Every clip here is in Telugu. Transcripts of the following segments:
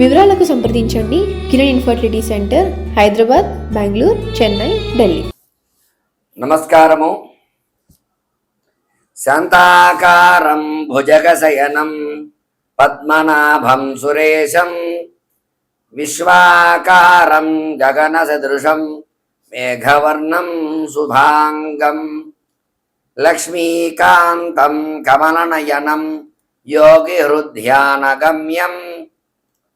వివరాలకు సంప్రదించండి. Kiran infertility centre Hyderabad Bengaluru Chennai Delhi. నమస్కారము. శాంతాకారం భుజగశయనం పద్మనాభం సురేశం విశ్వాకారం గగన సదృశం మేఘవర్ణం శుభాంగం లక్ష్మీకాంతం కమలనయనం యోగి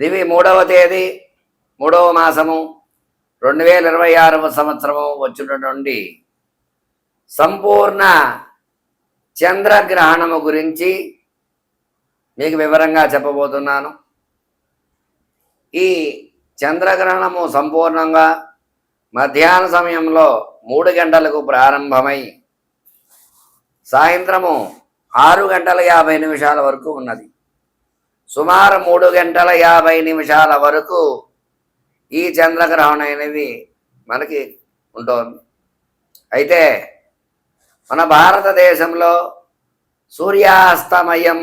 దివి మూడవ తేదీ మూడవ మాసము రెండు వేల ఇరవై ఆరవ సంవత్సరము వచ్చినటువంటి సంపూర్ణ చంద్రగ్రహణము గురించి మీకు వివరంగా చెప్పబోతున్నాను. ఈ చంద్రగ్రహణము సంపూర్ణంగా మధ్యాహ్న సమయంలో మూడు గంటలకు ప్రారంభమై సాయంత్రము ఆరు గంటల యాభై నిమిషాల వరకు ఉన్నది. సుమారు మూడు గంటల యాభై నిమిషాల వరకు ఈ చంద్రగ్రహణం అనేది మనకి ఉంటుంది. అయితే మన భారతదేశంలో సూర్యాస్తమయం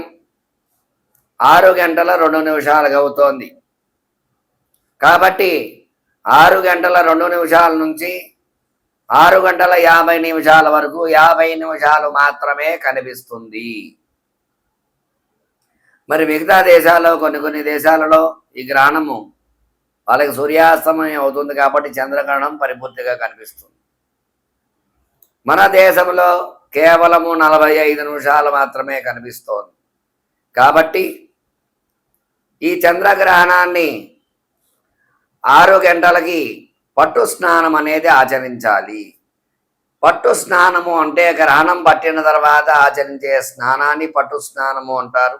ఆరు గంటల రెండు నిమిషాలుగా అవుతోంది. కాబట్టి ఆరు గంటల రెండు నిమిషాల నుంచి ఆరు గంటల యాభై నిమిషాల వరకు యాభై నిమిషాలు మాత్రమే కనిపిస్తుంది. మరి మిగతా దేశాల్లో కొన్ని కొన్ని దేశాలలో ఈ గ్రహణము వాళ్ళకి సూర్యాస్తమయం అవుతుంది కాబట్టి చంద్రగ్రహణం పరిపూర్తిగా కనిపిస్తుంది. మన దేశంలో కేవలము నలభై ఐదు నిమిషాలు మాత్రమే కనిపిస్తోంది. కాబట్టి ఈ చంద్రగ్రహణాన్ని ఆరు గంటలకి పట్టు స్నానం అనేది ఆచరించాలి. పట్టు స్నానము అంటే గ్రహణం పట్టిన తర్వాత ఆచరించే స్నానాన్ని పట్టు స్నానము అంటారు.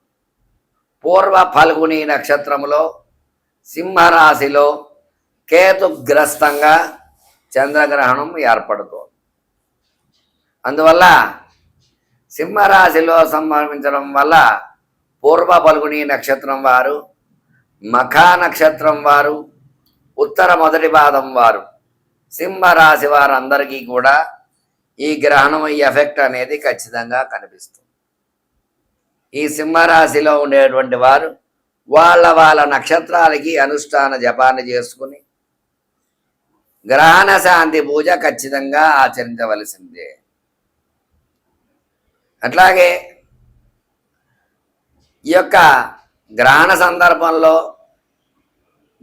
పూర్వ ఫల్గుని నక్షత్రములో సింహరాశిలో కేతుగ్రస్తంగా చంద్రగ్రహణం ఏర్పడుతోంది. అందువల్ల సింహరాశిలో సంభవించడం వల్ల పూర్వ పల్గుని నక్షత్రం వారు మఖా నక్షత్రం వారు ఉత్తర మొదటి పాదం వారు సింహరాశి వారందరికీ కూడా ఈ గ్రహణం ఈ ఎఫెక్ట్ అనేది ఖచ్చితంగా కనిపిస్తుంది. ఈ సింహరాశిలో ఉండేటువంటి వారు వాళ్ళ వాళ్ళ నక్షత్రాలకి అనుష్ఠాన జపాన్ని చేసుకుని గ్రహణ శాంతి పూజ ఖచ్చితంగా ఆచరించవలసిందే. అట్లాగే ఈ యొక్క గ్రహణ సందర్భంలో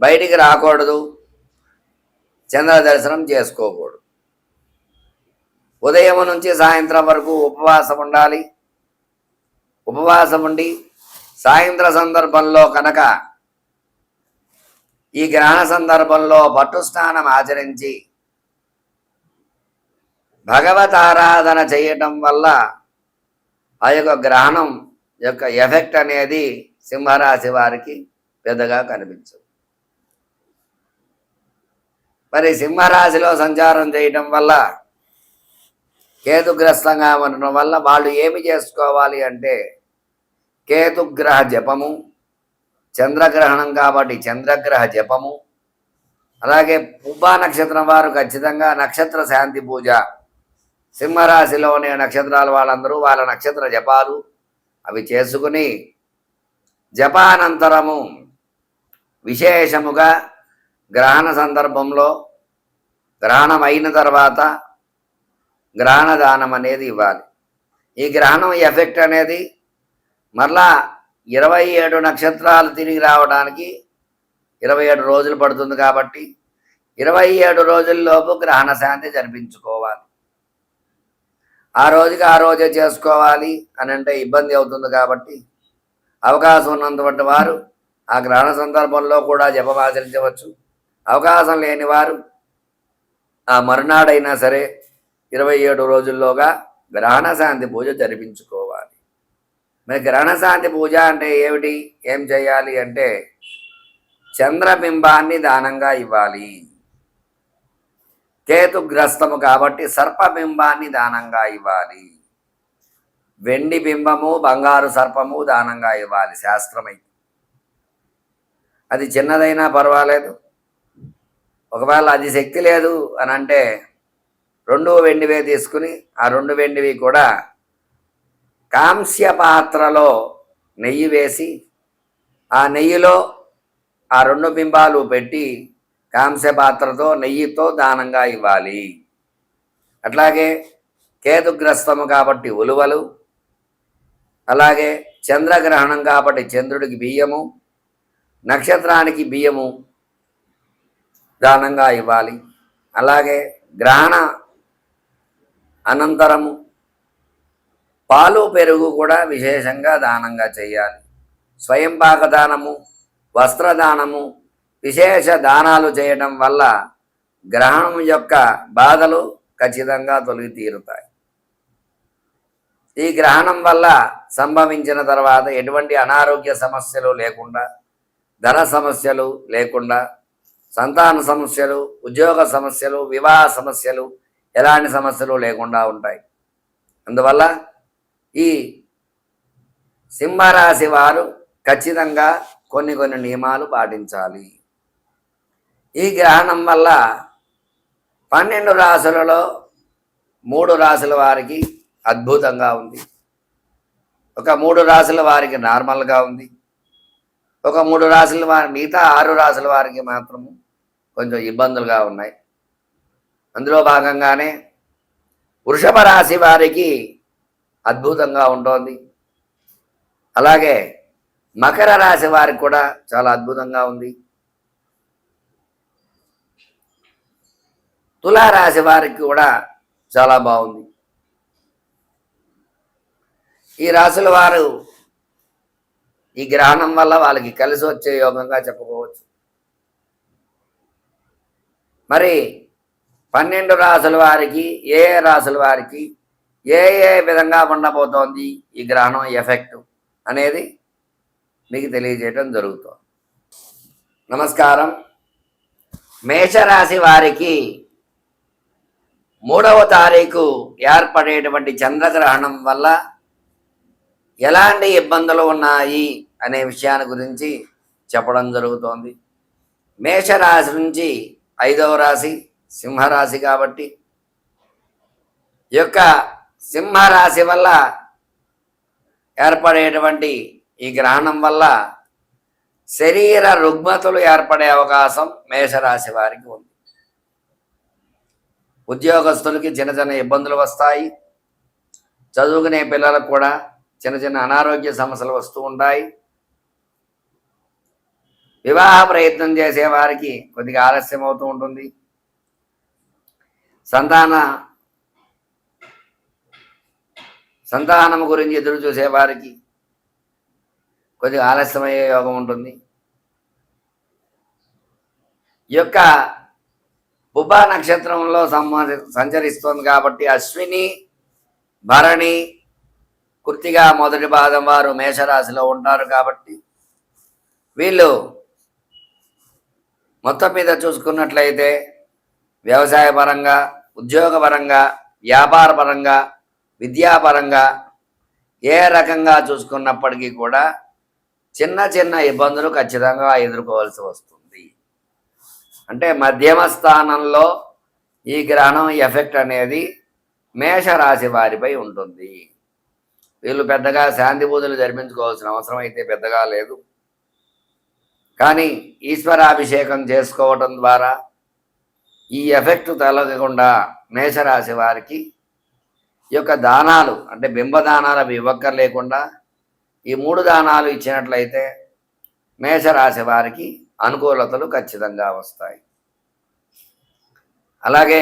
బయటికి రాకూడదు చంద్ర దర్శనం చేసుకోకూడదు. ఉదయం నుంచి సాయంత్రం వరకు ఉపవాసం ఉండాలి. ఉపవాసం ఉండి సాయంత్ర సందర్భంలో కనుక ఈ గ్రహణ సందర్భంలో పట్టు స్నానం ఆచరించి భగవత్ ఆరాధన చేయటం వల్ల ఆ యొక్క గ్రహణం యొక్క ఎఫెక్ట్ అనేది సింహరాశి వారికి పెద్దగా కనిపించదు. మరి సింహరాశిలో సంచారం చేయటం వల్ల కేతుగ్రస్తంగా ఉండటం వల్ల వాళ్ళు ఏమి చేసుకోవాలి అంటే కేతుగ్రహ జపము చంద్రగ్రహణం కాబట్టి చంద్రగ్రహ జపము. అలాగే పుబ్బా నక్షత్రం వారు ఖచ్చితంగా నక్షత్ర శాంతి పూజ. సింహరాశిలోని నక్షత్రాల వాళ్ళందరూ వాళ్ళ నక్షత్ర జపాలు. అవి చేసుకుని జపానంతరము విశేషముగా గ్రహణ సందర్భంలో గ్రహణం అయిన తర్వాత గ్రహణ దానం అనేది ఇవ్వాలి. ఈ గ్రహణం ఎఫెక్ట్ అనేది మరలా ఇరవై ఏడు నక్షత్రాలు తిరిగి రావడానికి ఇరవై ఏడు రోజులు పడుతుంది కాబట్టి ఇరవై ఏడు రోజుల్లోపు గ్రహణ శాంతి జరిపించుకోవాలి. ఆ రోజుకి ఆ రోజే చేసుకోవాలి అని అంటే ఇబ్బంది అవుతుంది కాబట్టి అవకాశం ఉన్నటువంటి వారు ఆ గ్రహణ సందర్భంలో కూడా జపం ఆచరించవచ్చు అవకాశం లేని వారు ఆ మరునాడైనా సరే ఇరవై ఏడు రోజుల్లోగా గ్రహణ శాంతి పూజ జరిపించుకోవాలి. మరి గ్రహణ శాంతి పూజ అంటే ఏమిటి? ఏం చేయాలి అంటే చంద్రబింబాన్ని దానంగా ఇవ్వాలి. కేతుగ్రస్తము కాబట్టి సర్పబింబాన్ని దానంగా ఇవ్వాలి. వెండి బింబము బంగారు సర్పము దానంగా ఇవ్వాలి శాస్త్రమై. అది చిన్నదైనా పర్వాలేదు. ఒకవేళ అది శక్తి లేదు అని అంటే రెండు వెండివే తీసుకుని ఆ రెండు వెండివి కూడా కాంస్య పాత్రలో నెయ్యి వేసి ఆ నెయ్యిలో ఆ రెండు బింబాలు పెట్టి కాంస్య పాత్రతో నెయ్యితో దానంగా ఇవ్వాలి. అట్లాగే కేతుగ్రస్తము కాబట్టి ఉలువలు అలాగే చంద్రగ్రహణం కాబట్టి చంద్రుడికి బియ్యము నక్షత్రానికి బియ్యము దానంగా ఇవ్వాలి. అలాగే గ్రహణ అనంతరము పాలు పెరుగు కూడా విశేషంగా దానంగా చేయాలి. స్వయంపాక దానము వస్త్రదానము విశేష దానాలు చేయడం వల్ల గ్రహణం యొక్క బాధలు ఖచ్చితంగా తొలగి తీరుతాయి. ఈ గ్రహణం వల్ల సంభవించిన తర్వాత ఎటువంటి అనారోగ్య సమస్యలు లేకుండా ధన సమస్యలు లేకుండా సంతాన సమస్యలు ఉద్యోగ సమస్యలు వివాహ సమస్యలు ఎలాంటి సమస్యలు లేకుండా ఉంటాయి. అందువల్ల ఈ సింహరాశి వారు ఖచ్చితంగా కొన్ని కొన్ని నియమాలు పాటించాలి. ఈ గ్రహణం వల్ల పన్నెండు రాసులలో మూడు రాసుల వారికి అద్భుతంగా ఉంది. ఒక మూడు రాసుల వారికి నార్మల్గా ఉంది. ఒక మూడు రాసుల వారి మిగతా ఆరు రాసుల వారికి మాత్రము కొంచెం ఇబ్బందులుగా ఉన్నాయి. అందులో భాగంగానే వృషభ రాశి వారికి అద్భుతంగా ఉంటుంది. అలాగే మకర రాశి వారికి కూడా చాలా అద్భుతంగా ఉంది. తులారాశి వారికి కూడా చాలా బాగుంది. ఈ రాశుల వారు ఈ గ్రహణం వల్ల వాళ్ళకి కలిసి వచ్చే యోగంగా చెప్పుకోవచ్చు. మరి పన్నెండు రాసుల వారికి ఏ ఏ రాసుల వారికి ఏ ఏ విధంగా ఉండబోతోంది ఈ గ్రహణం ఎఫెక్ట్ అనేది మీకు తెలియజేయడం జరుగుతుంది. నమస్కారం. మేషరాశి వారికి మూడవ తారీఖు ఏర్పడేటువంటి చంద్రగ్రహణం వల్ల ఎలాంటి ఇబ్బందులు ఉన్నాయి అనే విషయాన్ని గురించి చెప్పడం జరుగుతోంది. మేషరాశి నుంచి ఐదవ రాశి సింహరాశి కాబట్టి యొక్క సింహరాశి వల్ల ఏర్పడేటువంటి ఈ గ్రహణం వల్ల శరీర రుగ్మతలు ఏర్పడే అవకాశం మేషరాశి వారికి ఉంది. ఉద్యోగస్తులకి చిన్న చిన్న ఇబ్బందులు వస్తాయి. చదువుకునే పిల్లలకు కూడా చిన్న చిన్న అనారోగ్య సమస్యలు వస్తూ ఉంటాయి. వివాహ ప్రయత్నం చేసే వారికి కొద్దిగా ఆలస్యం అవుతూ ఉంటుంది. సంతాన సంతానం గురించి ఎదురు చూసేవారికి కొద్దిగా ఆలస్యమయ్యే యోగం ఉంటుంది. ఈ యొక్క బుబ్బ నక్షత్రంలో సంచరిస్తుంది కాబట్టి అశ్విని భరణి కుర్తిగా మొదటి పాదం వారు మేషరాశిలో ఉంటారు కాబట్టి వీళ్ళు మొత్తం మీద చూసుకున్నట్లయితే వ్యవసాయపరంగా ఉద్యోగపరంగా వ్యాపారపరంగా విద్యాపరంగా ఏ రకంగా చూసుకున్నప్పటికీ కూడా చిన్న చిన్న ఇబ్బందులు ఖచ్చితంగా ఎదుర్కోవాల్సి వస్తుంది. అంటే మధ్యమ స్థానంలో ఈ గ్రహణం ఎఫెక్ట్ అనేది మేషరాశి వారిపై ఉంటుంది. వీళ్ళు పెద్దగా శాంతి పూజలు జరిపించుకోవాల్సిన అవసరం అయితే పెద్దగా లేదు. కానీ ఈశ్వరాభిషేకం చేసుకోవటం ద్వారా ఈ ఎఫెక్ట్ తొలగకుండా మేషరాశి వారికి ఈ యొక్క దానాలు అంటే బింబదానాలు అవి ఇవ్వక్కర్ లేకుండా ఈ మూడు దానాలు ఇచ్చినట్లయితే మేషరాశి వారికి అనుకూలతలు ఖచ్చితంగా వస్తాయి. అలాగే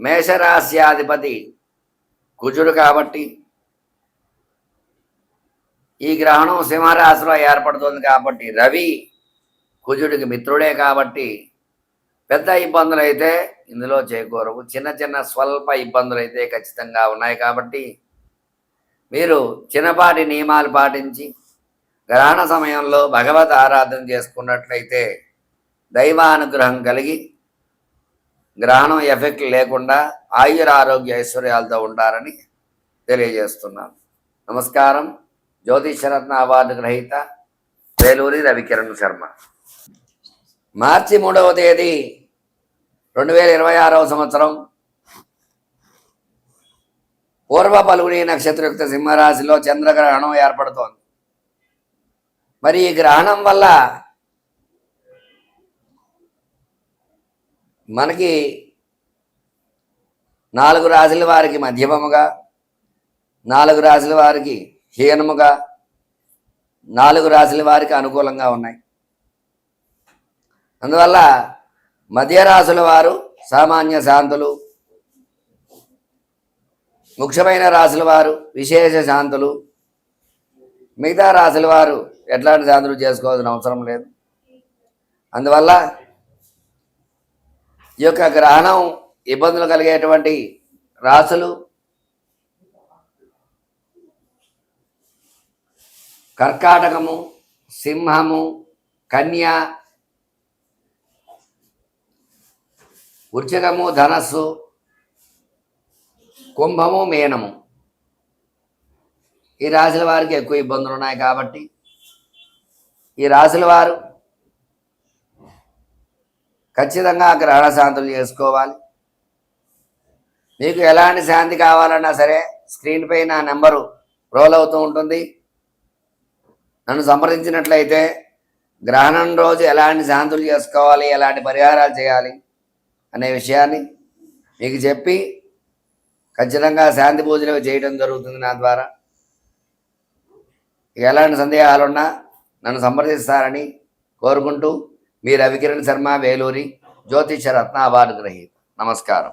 మేషరాశ్యాధిపతి కుజుడు కాబట్టి ఈ గ్రహణం సింహరాశిలో ఏర్పడుతుంది కాబట్టి రవి కుజుడికి మిత్రుడే కాబట్టి పెద్ద ఇబ్బందులు అయితే ఇందులో చేకూరవు. చిన్న చిన్న స్వల్ప ఇబ్బందులు అయితే ఖచ్చితంగా ఉన్నాయి కాబట్టి మీరు చిన్నపాటి నియమాలు పాటించి గ్రహణ సమయంలో భగవత్ ఆరాధన చేసుకున్నట్లయితే దైవానుగ్రహం కలిగి గ్రహణం ఎఫెక్ట్ లేకుండా ఆయుర ఆరోగ్య ఐశ్వర్యాలతో ఉంటారని తెలియజేస్తున్నాను. నమస్కారం. జ్యోతిషరత్న అవార్డు గ్రహీత వేలూరి రవికిరణ్ శర్మ. మార్చి మూడవ తేదీ రెండు వేల ఇరవై ఆరవ సంవత్సరం పూర్వ పలువుని నక్షత్రయుక్త సింహరాశిలో చంద్రగ్రహణం ఏర్పడుతోంది. మరి ఈ గ్రహణం వల్ల మనకి నాలుగు రాశుల వారికి మధ్యమముగా నాలుగు రాశుల వారికి హీనముగా నాలుగు రాశుల వారికి అనుకూలంగా ఉన్నాయి. అందువల్ల మధ్యరాశుల వారు సామాన్య శాంతులు ముఖ్యమైన రాశుల వారు విశేష శాంతులు మిగతా రాశుల వారు ఎట్లాంటి శాంతులు చేసుకోవాల్సిన అవసరం లేదు. అందువల్ల ఈ యొక్క గ్రహణం ఇబ్బందులు కలిగేటువంటి రాశులు కర్కాటకము సింహము కన్య వృచ్చికము ధనస్సు కుంభము మీనము. ఈ రాశుల వారికి ఎక్కువ ఇబ్బందులు ఉన్నాయి కాబట్టి ఈ రాశుల వారు ఖచ్చితంగా గ్రహణ శాంతులు చేసుకోవాలి. మీకు ఎలాంటి శాంతి కావాలన్నా సరే స్క్రీన్పై నా నెంబరు రోల్ అవుతూ ఉంటుంది. నన్ను సంప్రదించినట్లయితే గ్రహణం రోజు ఎలాంటి శాంతులు చేసుకోవాలి ఎలాంటి పరిహారాలు చేయాలి అనే విషయాన్ని మీకు చెప్పి ఖచ్చితంగా శాంతి పూజలు చేయడం జరుగుతుంది నా ద్వారా. ఎలాంటి సందేహాలున్నా నన్ను సంప్రదిస్తారని కోరుకుంటూ మీ రవికిరణ్ శర్మ వేలూరి జ్యోతిష రత్న అవార్డు గ్రహీత. నమస్కారం.